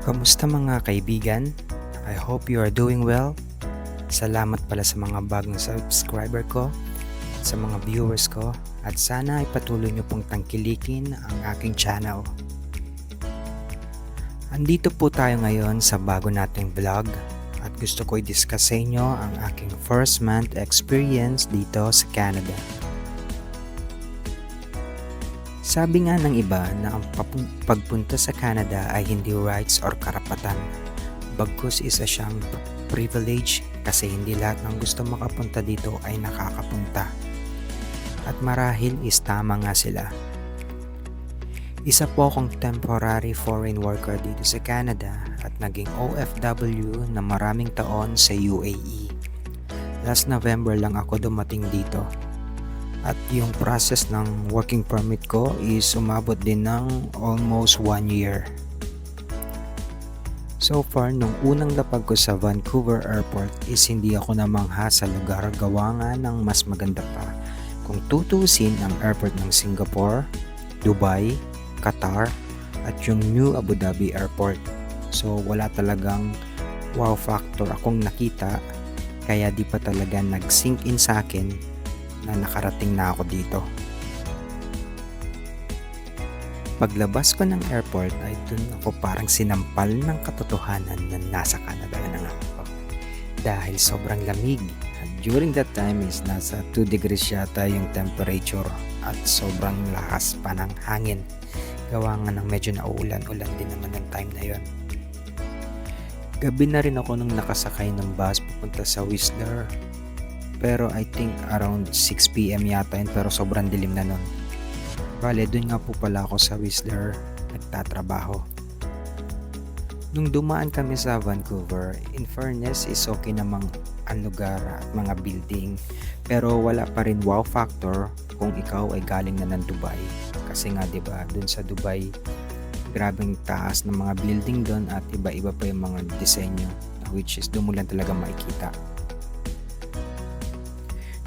Kamusta mga kaibigan? I hope you are doing well. Salamat pala sa mga bagong subscriber ko, sa mga viewers ko, at sana ay patuloy nyo pong tangkilikin ang aking channel. Andito po tayo ngayon sa bago nating vlog at gusto ko i-discuss sa inyo ang aking first month experience dito sa Canada. Sabi nga ng iba na ang pagpunta sa Canada ay hindi rights or karapatan. Bagkus isa siyang privilege kasi hindi lahat ng gusto makapunta dito ay nakakapunta. At marahil is tama nga sila. Isa po akong temporary foreign worker dito sa Canada at naging OFW na maraming taon sa UAE. Last November lang ako dumating dito at yung process ng working permit ko is umabot din ng almost one year. So far, nung unang lapag ko sa Vancouver Airport is hindi ako namangha sa lugar gawa nga ng mas maganda pa. Kung tutusin ang airport ng Singapore, Dubai, Qatar, at yung New Abu Dhabi Airport. So wala talagang wow factor akong nakita kaya di pa talaga nag-sink in sa akin na nakarating na ako dito. Paglabas ko ng airport ay dun ako parang sinampal ng katotohanan na nasa Canada na nga ako. Dahil sobrang lamig. At during that time is nasa 2 degrees yata yung temperature at sobrang lakas pa ng hangin. Gawa nga ng medyo nauulan-ulan din naman ng time na yon. Gabi na rin ako nung nakasakay ng bus pupunta sa Whistler pero I think around 6pm yata yun pero sobrang dilim na nun. Bale, dun nga po pala ako sa Whistler nagtatrabaho. Nung dumaan kami sa Vancouver, in fairness is okay namang ang lugar at mga building pero wala pa rin wow factor kung ikaw ay galing na ng Dubai. Kasi nga 'di ba, dun sa Dubai grabing taas ng mga building doon at iba-iba pa yung mga disenyo which is doon mo lang talaga makikita.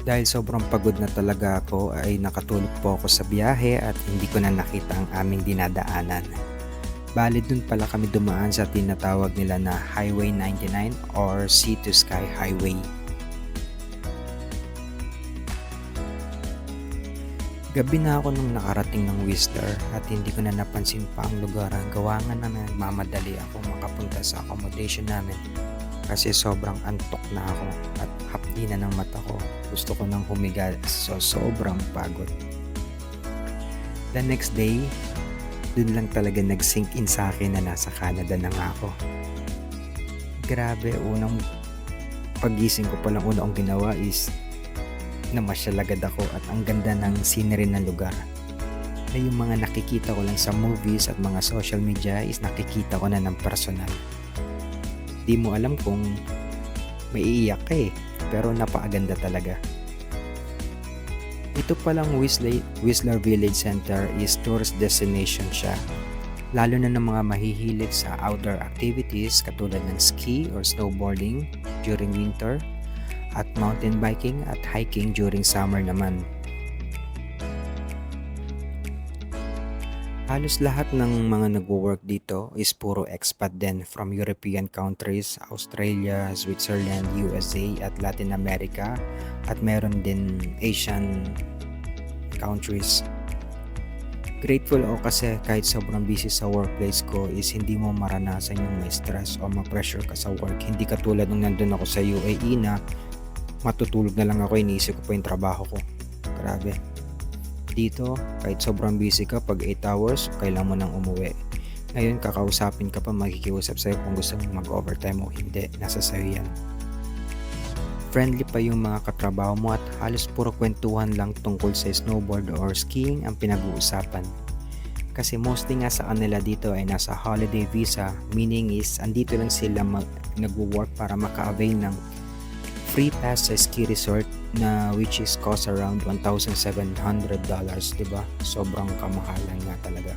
Dahil sobrang pagod na talaga ako ay nakatulog po ako sa biyahe at hindi ko na nakita ang aming dinadaanan. Bali dun pala kami dumaan sa tinatawag nila na Highway 99 or Sea to Sky Highway. Gabi na ako nung nakarating ng Whistler at hindi ko na napansin pa ang lugar. Gawa nga na nagmamadali ako makapunta sa accommodation namin kasi sobrang antok na ako at hapdi na ng mata ko. Gusto ko nang humiga so sobrang pagod. The next day, dun lang talaga nag-sink in sa akin na nasa Canada na nga ako. Grabe, unang pagising ko palang una ang ginawa is namasyal agad ako at ang ganda ng scenery ng lugar. Na yung mga nakikita ko lang sa movies at mga social media is nakikita ko na ng personal di mo alam kung may iiyak ka eh. Pero napakaganda talaga. Ito palang Whistler, Whistler Village Center is tourist destination siya. Lalo na ng mga mahihilig sa outdoor activities katulad ng ski or snowboarding during winter at mountain biking at hiking during summer naman. Halos lahat ng mga nagwo-work dito is puro expat din from European countries, Australia, Switzerland, USA at Latin America at meron din Asian countries. Grateful ako kasi kahit sobrang busy sa workplace ko is hindi mo maranasan yung may stress o ma-pressure ka sa work. Hindi katulad nung nandun ako sa UAE na matutulog na lang ako, iniisip ko pa yung trabaho ko. Grabe dito, kahit sobrang busy ka, pag 8 hours, kailangan mo nang umuwi. Ngayon, kakausapin ka pa, makikiusap sa'yo kung gusto mong mag-overtime o hindi. Nasa sa'yo yan. Friendly pa yung mga katrabaho mo at halos puro kwentuhan lang tungkol sa snowboard or skiing ang pinag-uusapan. Kasi mostly nga sa kanila dito ay nasa holiday visa, meaning is andito lang sila mag- nagwo-work para maka-avail ng free pass sa ski resort na which is cost around $1,700, 'di ba? Sobrang kamahalan nga talaga.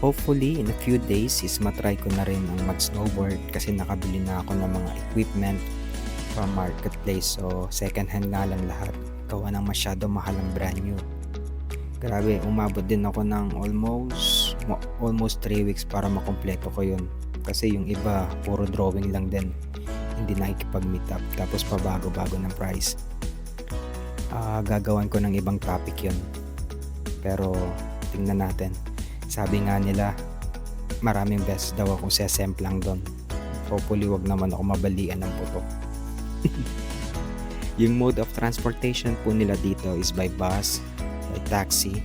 Hopefully, in a few days is matry ko na rin ang mag-snowboard kasi nakabili na ako ng mga equipment from marketplace. So, second hand nga lang lahat. Gawa ng masyado mahal ang brand new. Grabe, umabot din ako ng almost mo- almost 3 weeks para makompleto ko yun. Kasi yung iba, puro drawing lang din. Hindi nakikipag-meet up. Tapos pabago-bago ng price. Ah, gagawan ko ng ibang topic yun. Pero tingnan natin. Sabi nga nila, maraming beses daw akong sesemp lang doon. Hopefully wag naman ako mabalian ng putok. yung mode of transportation po nila dito is by bus, by taxi,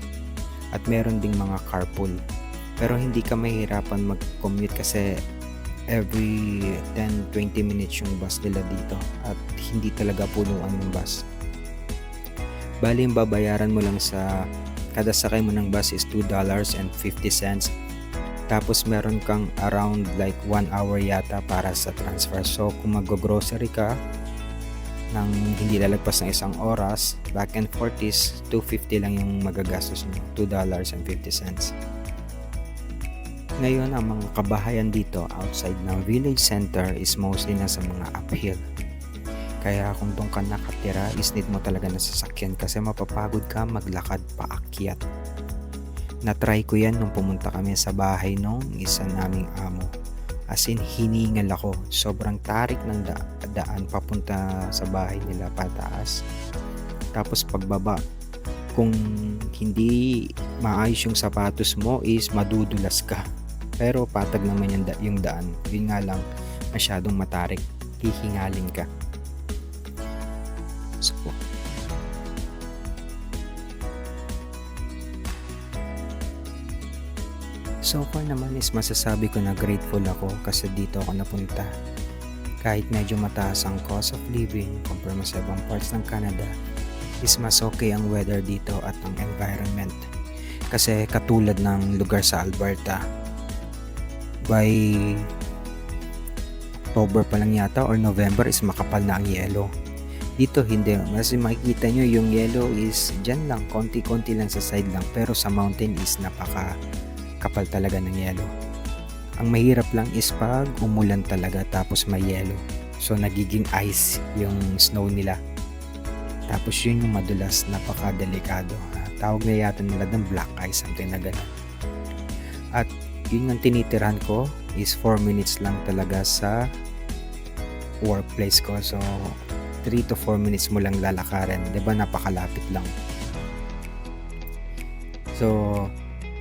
at meron ding mga carpool. Pero hindi ka mahirapan mag-commute kasi every 10-20 minutes yung bus nila dito at hindi talaga punuan yung bus. Bali yung babayaran mo lang sa kada sakay mo ng bus is $2.50 tapos meron kang around like 1 hour yata para sa transfer. So kung mag-grocery ka ng hindi lalagpas ng isang oras, back and forth is 250 lang yung magagastos mo, $2.50. Ngayon, ang mga kabahayan dito outside ng village center is mostly nasa mga uphill. Kaya kung doon ka nakatira, is need mo talaga na sasakyan kasi mapapagod ka maglakad paakyat. Na-try ko yan nung pumunta kami sa bahay nung isa naming amo. As in, hiningal ako. Sobrang tarik ng da- daan papunta sa bahay nila pataas. Tapos pagbaba, kung hindi maayos yung sapatos mo is madudulas ka. Pero patag naman yung, da- yung daan. Yun nga lang, masyadong matarik. Hihingalin ka. So, So far naman is masasabi ko na grateful ako kasi dito ako napunta. Kahit medyo mataas ang cost of living mo sa ibang parts ng Canada, is mas okay ang weather dito at ang environment. Kasi katulad ng lugar sa Alberta, by October pa lang yata or November is makapal na ang yelo. Dito hindi. Kasi makikita nyo yung yellow is dyan lang, konti-konti lang sa side lang. Pero sa mountain is napaka kapal talaga ng yellow. Ang mahirap lang is pag umulan talaga tapos may yellow. So nagiging ice yung snow nila. Tapos yun yung madulas, napaka-delikado. Tawag na yata nila ng black ice, something na ganun. At yun ang tinitirahan ko is 4 minutes lang talaga sa workplace ko. So 3 to 4 minutes mo lang lalakarin. ba napakalapit lang. So,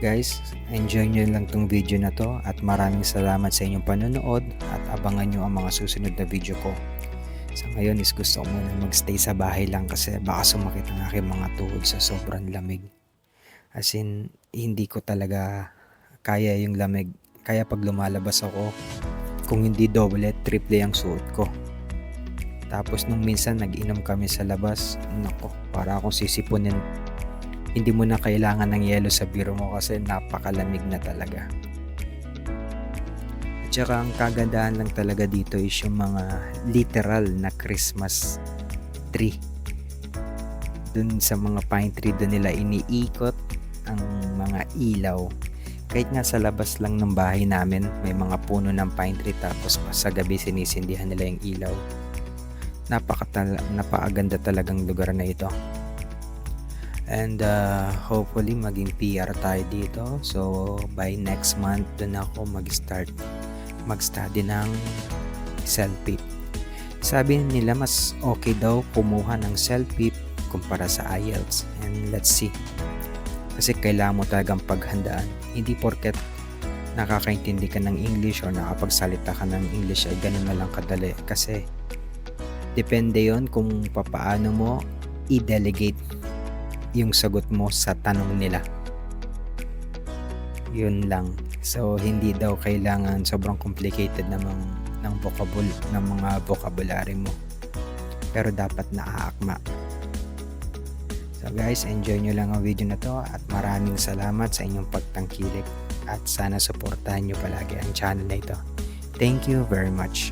guys, enjoy nyo lang tong video na to at maraming salamat sa inyong panonood at abangan nyo ang mga susunod na video ko. Sa ngayon is gusto ko muna magstay sa bahay lang kasi baka sumakit ang aking mga tuhod sa sobrang lamig. As in, hindi ko talaga kaya yung lamig. Kaya pag lumalabas ako, kung hindi double, triple ang suot ko. Tapos nung minsan nag-inom kami sa labas, nako, para akong sisipunin. Hindi mo na kailangan ng yelo sa biro mo kasi napakalamig na talaga. At saka ang kagandahan lang talaga dito is yung mga literal na Christmas tree. Dun sa mga pine tree doon nila iniikot ang mga ilaw. Kahit nga sa labas lang ng bahay namin, may mga puno ng pine tree tapos sa gabi sinisindihan nila yung ilaw napaka napakaganda talagang lugar na ito. And uh, hopefully maging PR tayo dito. So by next month doon ako mag-start mag-study ng self-pip. Sabi nila mas okay daw kumuha ng self-pip kumpara sa IELTS. And let's see. Kasi kailangan mo talagang paghandaan. Hindi porket nakakaintindi ka ng English or nakapagsalita ka ng English ay ganun na lang kadali. Kasi Depende yon kung papaano mo i-delegate yung sagot mo sa tanong nila. Yun lang. So, hindi daw kailangan sobrang complicated namang ng vocabul ng mga vocabulary mo. Pero dapat naaakma. So guys, enjoy nyo lang ang video na to at maraming salamat sa inyong pagtangkilik at sana suportahan nyo palagi ang channel na ito. Thank you very much.